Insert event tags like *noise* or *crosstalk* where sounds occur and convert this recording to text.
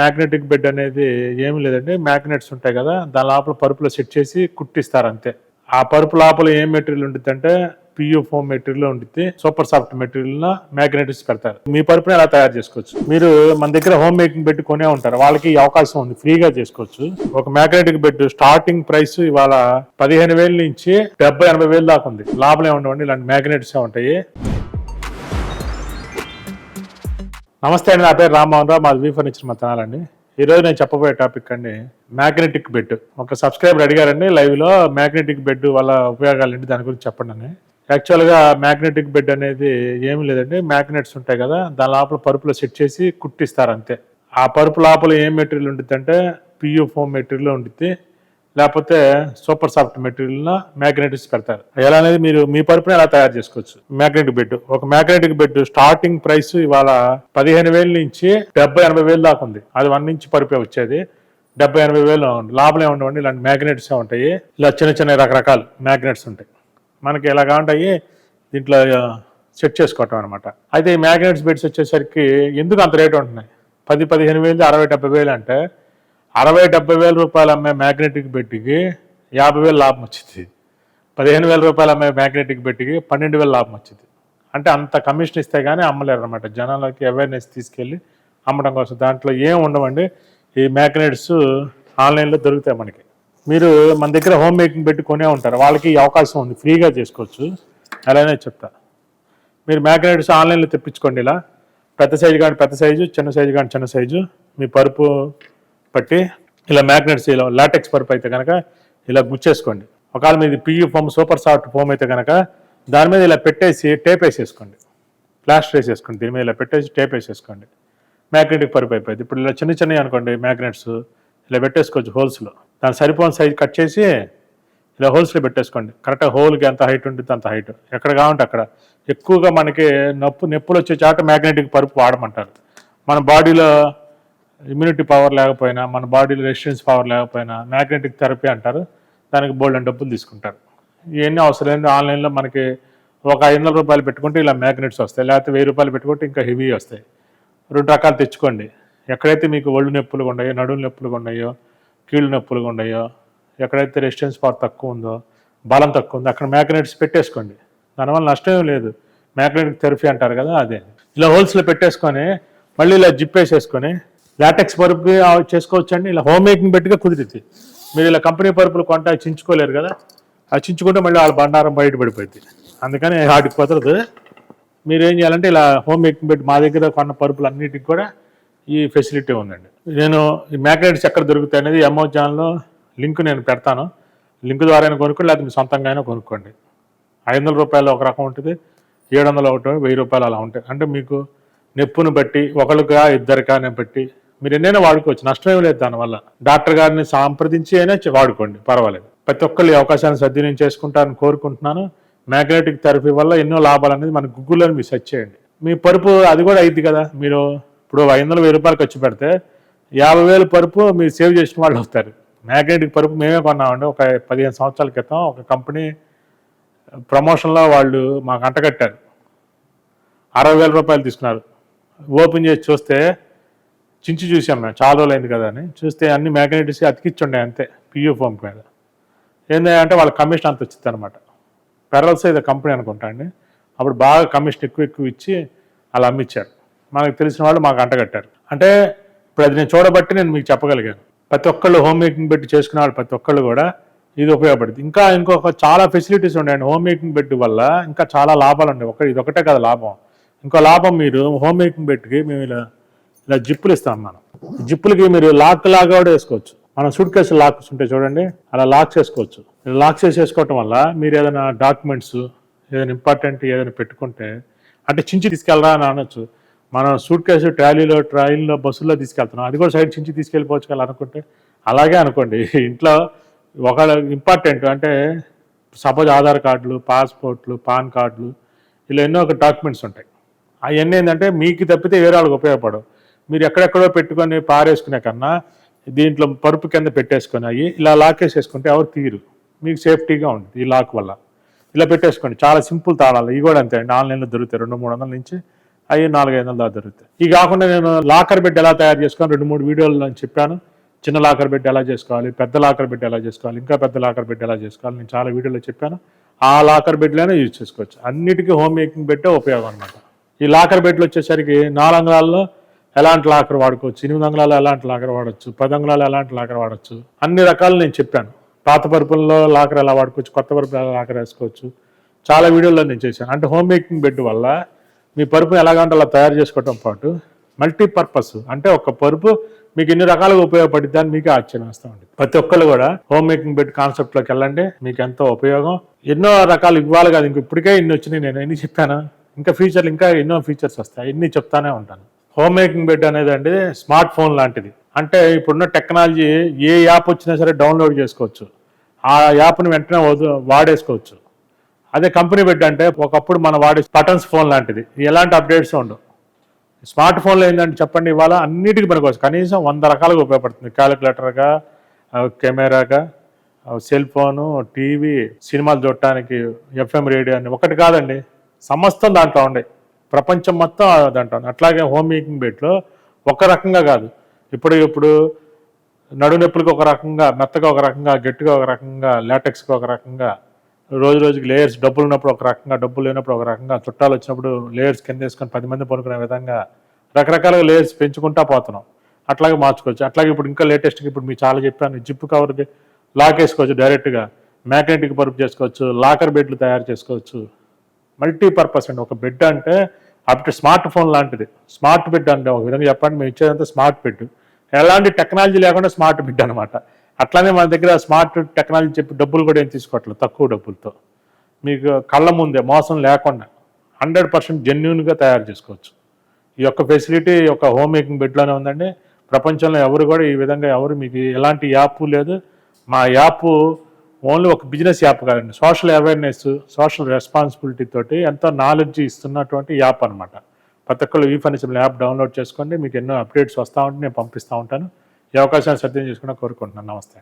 Magnetic bed అనేది ఏమి లేదండి. మ్యాగ్నెట్స్ ఉంటాయి కదా దాని లోపల పరుపులో సెట్ చేసి కుట్టిస్తారు అంతే. ఆ పరుపు లోపల ఏం మెటీరియల్ ఉంటుంది అంటే పియూ ఫోమ్ మెటీరియల్ ఉంటుంది సూపర్ సాఫ్ట్ మెటీరియల్ మ్యాగ్నెటిక్స్ పెడతారు. మీ పరుపుని ఎలా తయారు చేసుకోవచ్చు? మీరు మన దగ్గర హోమ్ మేకింగ్ బెడ్ కొనే ఉంటారు. వాళ్ళకి అవకాశం ఉంది. ఫ్రీగా చేసుకోవచ్చు. ఒక మ్యాగ్నెటిక్ బెడ్ స్టార్టింగ్ ప్రైస్ ఇవాళ పదిహేను వేల నుంచి డెబ్బై ఎనభై వేలు దాకా ఉంది. లోపలే ఉండవండి. ఇలాంటి మ్యాగ్నెట్స్ ఉంటాయి. నమస్తే అండి నా పేరు రామ్మోహన్ రావు మాది వీ ఫర్నిచర్ మా తనాలండి ఈ రోజు నేను చెప్పబోయే టాపిక్ అండి మ్యాగ్నెటిక్ బెడ్. ఒక సబ్స్క్రైబర్ అడిగారండి లైవ్లో మ్యాగ్నెటిక్ బెడ్ వల్ల ఉపయోగాలు ఏంటి దాని గురించి చెప్పండి అని. యాక్చువల్గా మ్యాగ్నెటిక్ బెడ్ అనేది ఏమి లేదండి మ్యాగ్నెట్స్ ఉంటాయి కదా దాని లోపల పరుపులో సెట్ చేసి కుట్టిస్తారు అంతే. ఆ పరుపు లోపల ఏం మెటీరియల్ ఉంటుంది అంటే పియూ ఫోమ్ మెటీరియల్ ఉంటుంది లేకపోతే సూపర్ సాఫ్ట్ మెటీరియల్ మ్యాగ్నెటిక్స్ పెడతారు. ఎలా అనేది మీరు మీ పరుపుని ఎలా తయారు చేసుకోవచ్చు? Magnetic bed. ఒక మ్యాగ్నెటిక్ బెడ్ స్టార్టింగ్ ప్రైస్ ఇవాళ పదిహేను వేల నుంచి డెబ్బై ఎనభై వేలు దాకా ఉంది. అది వన్ నుంచి పరుపే వచ్చేది. డెబ్బై ఎనభై వేలు ఉంది లోపలే ఉండవండి. ఇలాంటి మ్యాగ్నెట్స్ ఉంటాయి. ఇలా చిన్న చిన్న రకరకాల మ్యాగ్నెట్స్ ఉంటాయి. మనకి ఇలాగా ఉంటాయి? దీంట్లో సెట్ చేసుకోవటం అనమాట అయితే ఈ మ్యాగ్నెట్స్ బెడ్స్ వచ్చేసరికి ఎందుకు అంత రేటు ఉంటున్నాయి? పది పదిహేను వేలు అరవై డెబ్బై వేలు అంటే అరవై డెబ్బై వేల రూపాయలు అమ్మే మ్యాగ్నెటిక్ బెట్టికి యాభై వేలు లాభం వచ్చింది. పదిహేను వేల రూపాయలు అమ్మే మ్యాగ్నెటిక్ బెట్టికి పన్నెండు వేలు లాభం వచ్చింది. అంటే అంత కమిషన్ ఇస్తే కానీ అమ్మలేరు అనమాట జనాలకి అవేర్నెస్ తీసుకెళ్ళి అమ్మడం కోసం దాంట్లో ఏం ఉండవండి. ఈ మ్యాగ్నెట్స్ ఆన్లైన్లో దొరుకుతాయి మనకి. మీరు మన దగ్గర హోమ్ మేకింగ్ పెట్టి కొనే ఉంటారు. వాళ్ళకి అవకాశం ఉంది. ఫ్రీగా చేసుకోవచ్చు. అలానే చెప్తా. మీరు మ్యాగ్నెట్స్ ఆన్లైన్లో తెప్పించుకోండి ఇలా. పెద్ద సైజు కానీ పెద్ద సైజు చిన్న సైజు కానీ చిన్న సైజు మీ పరుపు పట్టి ఇలా మ్యాగ్నెట్స్ ఇలా లాటెక్స్ పరుపు అయితే కనుక ఇలా గుచ్చేసుకోండి. ఒకవేళ మీది PU foam super soft foam అయితే కనుక దాని మీద ఇలా పెట్టేసి టేప్ వేసేసుకోండి. ప్లాస్టర్ వేసేసుకోండి దీని మీద ఇలా పెట్టేసి టేప్ వేసేసుకోండి. మ్యాగ్నెటిక్ పరుపు అయిపోయింది. ఇప్పుడు ఇలా చిన్న చిన్నవి అనుకోండి మ్యాగ్నెట్స్ ఇలా పెట్టేసుకోవచ్చు హోల్స్లో దాని సరిపోని సైజ్ కట్ చేసి ఇలా హోల్స్లో పెట్టేసుకోండి. కరెక్ట్గా హోల్కి ఎంత హైట్ ఉంటుంది అంత హైట్ ఎక్కడ కావాలంటే అక్కడ. ఎక్కువగా మనకి నొప్పు నొప్పులు వచ్చే చాట మ్యాగ్నెటిక్ పరుపు వాడమంటారు. మన బాడీలో ఇమ్యూనిటీ పవర్ లేకపోయినా మన బాడీలో రెసిస్టెన్స్ పవర్ లేకపోయినా మ్యాగ్నెటిక్ థెరపీ అంటారు. దానికి బోల్డ్ డబ్బులు తీసుకుంటారు. ఇవన్నీ అవసరం ఆన్లైన్లో మనకి ఒక ఐదు వందల రూపాయలు పెట్టుకుంటే ఇలా మ్యాగ్నెట్స్ వస్తాయి. లేకపోతే వెయ్యి రూపాయలు పెట్టుకుంటే ఇంకా హెవీ వస్తాయి. రెండు రకాలు తెచ్చుకోండి. ఎక్కడైతే మీకు ఒళ్ళు నొప్పులు ఉన్నాయో నడుము నొప్పులు ఉన్నాయో కీళ్ళు నొప్పులు ఉన్నాయో ఎక్కడైతే రెసిస్టెన్స్ పవర్ తక్కువ ఉందో బలం తక్కువ ఉందో అక్కడ మ్యాగ్నెట్స్ పెట్టేసుకోండి. దానివల్ల నష్టం లేదు. మ్యాగ్నెటిక్ థెరపీ అంటారు కదా అదే. ఇలా హోల్స్లో పెట్టేసుకొని మళ్ళీ ఇలా జిప్ వేసేసుకొని లాటెక్స్ పరుపు చేసుకోవచ్చు అండి ఇలా హోమ్ మేకింగ్ బెట్టిగా కుదిరింది మీరు ఇలా కంపెనీ పరుపులు కొంట చించుకోలేరు కదా. ఆ చించుకుంటే మళ్ళీ వాళ్ళ బండారం బయట పడిపోయింది అందుకని వాటికి కుదరదు. మీరు ఏం చేయాలంటే ఇలా హోమ్ మేకింగ్ పెట్టి మా దగ్గర కొన్న పరుపులు అన్నిటికి కూడా ఈ ఫెసిలిటీ ఉందండి. నేను ఈ మ్యాగ్నెట్స్ ఎక్కడ దొరుకుతాయి అనేది అమెజాన్లో లింక్ నేను పెడతాను. లింక్ ద్వారా కొనుక్కోండి లేకపోతే మీ సొంతంగా అయినా కొనుక్కోండి. ఐదు వందల రూపాయలు ఒక రకం ఉంటుంది. ఏడు వందలు ఒకటి వెయ్యి రూపాయలు అలా ఉంటాయి. అంటే మీకు నొప్పును బట్టి ఒకరికా ఇద్దరికా బట్టి మీరు ఎన్నైనా వాడుకోవచ్చు. నష్టం లేదు దానివల్ల డాక్టర్ గారిని సంప్రదించి అయినా వాడుకోండి. పర్వాలేదు. ప్రతి ఒక్కళ్ళు ఈ అవకాశాన్ని సద్వినియోగం చేసుకుంటారని కోరుకుంటున్నాను. మ్యాగ్నెటిక్ థెరపీ వల్ల ఎన్నో లాభాలు అనేది మన గూగుల్లో మీరు సెర్చ్ చేయండి. మీ పరుపు అది కూడా అయింది కదా. మీరు ఇప్పుడు ఐదు వందల వెయ్యి రూపాయలు ఖర్చు పెడితే యాభై వేలు పరుపు మీరు సేవ్ చేసిన వాళ్ళు అవుతారు. మ్యాగ్నెటిక్ పరుపు మేమే కొన్నామండి. ఒక పదిహేను సంవత్సరాల క్రితం ఒక కంపెనీ ప్రమోషన్లో వాళ్ళు మాకు అంటగట్టారు అరవై వేల రూపాయలు తీసుకున్నారు. ఓపెన్ చేసి చూస్తే చించి చూసాం మేము. చాలా రోజులు అయింది కదా అని. చూస్తే అన్ని మ్యాగ్నెటిక్స్ అతికిచ్చుండే అంతే పియూ ఫోమ్ మీద. ఏంటంటే వాళ్ళ కమిషన్ అంత వచ్చింది అనమాట పెరల్స్ ఏదో కంపెనీ అనుకుంటా అండి. అప్పుడు బాగా కమిషన్ ఎక్కువ ఎక్కువ ఇచ్చి అలా అమ్మిచ్చారు. మనకు తెలిసిన వాళ్ళు మాకు అంటగట్టారు అంటే ఇప్పుడు అది నేను చూడబట్టి నేను మీకు చెప్పగలిగాను. ప్రతి ఒక్కళ్ళు హోమ్ మేకింగ్ బెడ్ చేసుకునే వాళ్ళు ప్రతి ఒక్కళ్ళు కూడా ఇది ఉపయోగపడుతుంది ఇంకా ఇంకొక చాలా ఫెసిలిటీస్ ఉన్నాయండి హోమ్ మేకింగ్ బెడ్ వల్ల ఇంకా చాలా లాభాలు ఉన్నాయి ఒక ఇది ఒకటే కదా లాభం. ఇంకో లాభం మీరు హోమ్ మేకింగ్ బెడ్కి మేము ఇలా ఇలా జిప్పులు ఇస్తాం మనం. జిప్పులకి మీరు లాక్ లాగా కూడా వేసుకోవచ్చు. మనం సూట్ కేసు లాక్స్ ఉంటాయి చూడండి అలా లాక్ చేసుకోవచ్చు. లాక్స్ వేసుకోవటం వల్ల మీరు ఏదైనా డాక్యుమెంట్స్ ఏదైనా ఇంపార్టెంట్ ఏదైనా పెట్టుకుంటే అంటే చించి తీసుకెళ్ళరా అని అనొచ్చు. మనం సూట్ కేసు ట్రాలీలో ట్రైన్లో బస్సుల్లో తీసుకెళ్తున్నాం. అది కూడా సైడ్ చించి తీసుకెళ్ళిపోవచ్చు కదా అనుకుంటే? అలాగే అనుకోండి. *laughs* ఇంట్లో ఒక ఇంపార్టెంట్ అంటే సపోజ్ ఆధార్ కార్డులు పాస్పోర్ట్లు పాన్ కార్డులు ఇలా ఎన్నో ఒక డాక్యుమెంట్స్ ఉంటాయి. అవన్నీ ఏంటంటే మీకు తప్పితే వేరే వాళ్ళకి ఉపయోగపడవు. మీరు ఎక్కడెక్కడో పెట్టుకొని పారేసుకునే కన్నా దీంట్లో పరుపు కింద పెట్టేసుకొని అవి ఇలా లాకేసేసుకుంటే ఎవరు తీరు. మీకు సేఫ్టీగా ఉంటుంది ఈ లాక్ వల్ల. ఇలా పెట్టేసుకోండి. చాలా సింపుల్ తాళాలు. ఇవి కూడా అంతే అండి. ఆన్లైన్లో దొరుకుతాయి. రెండు మూడు వందల నుంచి అవి నాలుగు ఐదు వందల దాకా దొరుకుతాయి. ఇవి కాకుండా నేను లాకర్ బెడ్ ఎలా తయారు చేసుకోవాలి రెండు మూడు వీడియోలు నేను చెప్పాను. చిన్న లాకర్ బెడ్ ఎలా చేసుకోవాలి? పెద్ద లాకర్ బెడ్ ఎలా చేసుకోవాలి? ఇంకా పెద్ద లాకర్ బెడ్ ఎలా చేసుకోవాలి? నేను చాలా వీడియోలో చెప్పాను. ఆ లాకర్ బెడ్లోనే యూజ్ చేసుకోవచ్చు. అన్నిటికీ హోమ్ మేకింగ్ బెడ్డే ఉపయోగం అనమాట ఈ లాకర్ బెడ్లు వచ్చేసరికి నాలుగు అంగుళాల్లో ఎలాంటి లాకర్ వాడుకోవచ్చు? ఎనిమిది అంగుళాలు ఎలాంటి లాకర్ వాడచ్చు? పది అంగుళాలు ఎలాంటి లాకర్ వాడచ్చు? అన్ని రకాలు నేను చెప్పాను. పాత పరుపుల్లో లాకర్ ఎలా వాడుకోవచ్చు? కొత్త పరుపు ఎలా లాకర్ వేసుకోవచ్చు? చాలా వీడియోల్లో నేను చేశాను. అంటే హోమ్ మేకింగ్ బెడ్ వల్ల మీ పరుపు ఎలాగంటే అలా తయారు చేసుకోవటం పాటు మల్టీపర్పస్ అంటే ఒక పరుపు మీకు ఎన్ని రకాలుగా ఉపయోగపడింది అని మీకు ఆశ్చర్యం వస్తూ ఉంటుంది. ప్రతి ఒక్కళ్ళు కూడా హోమ్ మేకింగ్ బెడ్ కాన్సెప్ట్లోకి వెళ్ళండి. మీకు ఎంతో ఉపయోగం. ఎన్నో రకాలు ఇవ్వాలి కాదు. ఇంక ఇప్పటికే ఇన్ని వచ్చినాయి. నేను ఎన్ని చెప్పాను? ఇంకా ఫీచర్లు ఇంకా ఎన్నో ఫీచర్స్ వస్తాయి. ఎన్ని చెప్తానే ఉంటాను. హోమ్ మేకింగ్ బెడ్ అనేది అండి స్మార్ట్ ఫోన్ లాంటిది. అంటే ఇప్పుడున్న టెక్నాలజీ ఏ యాప్ వచ్చినా సరే డౌన్లోడ్ చేసుకోవచ్చు. ఆ యాప్ని వెంటనే వాడేసుకోవచ్చు. అదే కంపెనీ బెడ్ అంటే ఒకప్పుడు మనం వాడే బటన్స్ ఫోన్ లాంటిది. ఎలాంటి అప్డేట్స్ ఉండవు. స్మార్ట్ ఫోన్లో ఏంటంటే చెప్పండి ఇవాళ అన్నిటికీ పనికోవచ్చు కనీసం వంద రకాలుగా ఉపయోగపడుతుంది. క్యాలిక్యులేటర్గా కెమెరాగా సెల్ ఫోను టీవీ సినిమాలు చూడటానికి ఎఫ్ఎం రేడియో అని ఒకటి కాదండి సమస్తం దాంట్లో ఉండే. ప్రపంచం మొత్తం అదంటాను. అట్లాగే హోమ్ మేకింగ్ బెడ్లో ఒక రకంగా కాదు. ఇప్పుడు ఇప్పుడు నడునొప్పులకు ఒక రకంగా మెత్తగా ఒక రకంగా గట్టిగా ఒక రకంగా లాటెక్స్కి ఒక రకంగా రోజు రోజుకి లేయర్స్ డబ్బులు ఉన్నప్పుడు ఒక రకంగా డబ్బులు లేనప్పుడు ఒక రకంగా చుట్టాలు వచ్చినప్పుడు లేయర్స్ కింద వేసుకొని పది మంది పనుకునే విధంగా రకరకాలుగా లేయర్స్ పెంచుకుంటా పోతున్నాం. అట్లాగే మార్చుకోవచ్చు. అట్లాగే ఇప్పుడు ఇంకా లేటెస్ట్గా ఇప్పుడు మీకు చాలా చెప్పాను జిప్ కవర్కి లాక్ వేసుకోవచ్చు డైరెక్ట్గా. మ్యాగ్నెటిక్ పరుపు చేసుకోవచ్చు లాకర్ బెడ్లు తయారు చేసుకోవచ్చు. మల్టీపర్పస్ అండి. ఒక బెడ్ అంటే అప్పుడు స్మార్ట్ ఫోన్ లాంటిది. స్మార్ట్ బెడ్ అంటే ఒక విధంగా చెప్పండి మేము ఇచ్చేదంతా స్మార్ట్ బెడ్ ఎలాంటి టెక్నాలజీ లేకుండా స్మార్ట్ బెడ్ అనమాట అట్లానే మన దగ్గర స్మార్ట్ టెక్నాలజీ చెప్పి డబ్బులు కూడా ఏం తీసుకోవట్లేదు తక్కువ డబ్బులతో. మీకు కళ్ళ ముందే మోసం లేకుండా హండ్రెడ్ పర్సెంట్ జెన్యున్గా తయారు చేసుకోవచ్చు. ఈ యొక్క ఫెసిలిటీ ఒక హోమ్ మేకింగ్ బెడ్లోనే ఉందండి. ప్రపంచంలో ఎవరు కూడా ఈ విధంగా ఎవరు మీకు ఎలాంటి యాప్ లేదు. మా యాప్ ఓన్లీ ఒక బిజినెస్ యాప్ కాదండి. సోషల్ అవేర్నెస్ సోషల్ రెస్పాన్సిబిలిటీ తోటి ఎంతో నాలెడ్జ్ ఇస్తున్నటువంటి యాప్ అనమాట ప్రతి ఒక్కళ్ళు ఈ ఫైనాన్షియల్ యాప్ డౌన్లోడ్ చేసుకోండి. మీకు ఎన్నో అప్డేట్స్ వస్తూ ఉంటే నేను పంపిస్తూ ఉంటాను. ఈ అవకాశాన్ని సద్యం చేసుకుని కోరుకుంటున్నాను. నమస్తే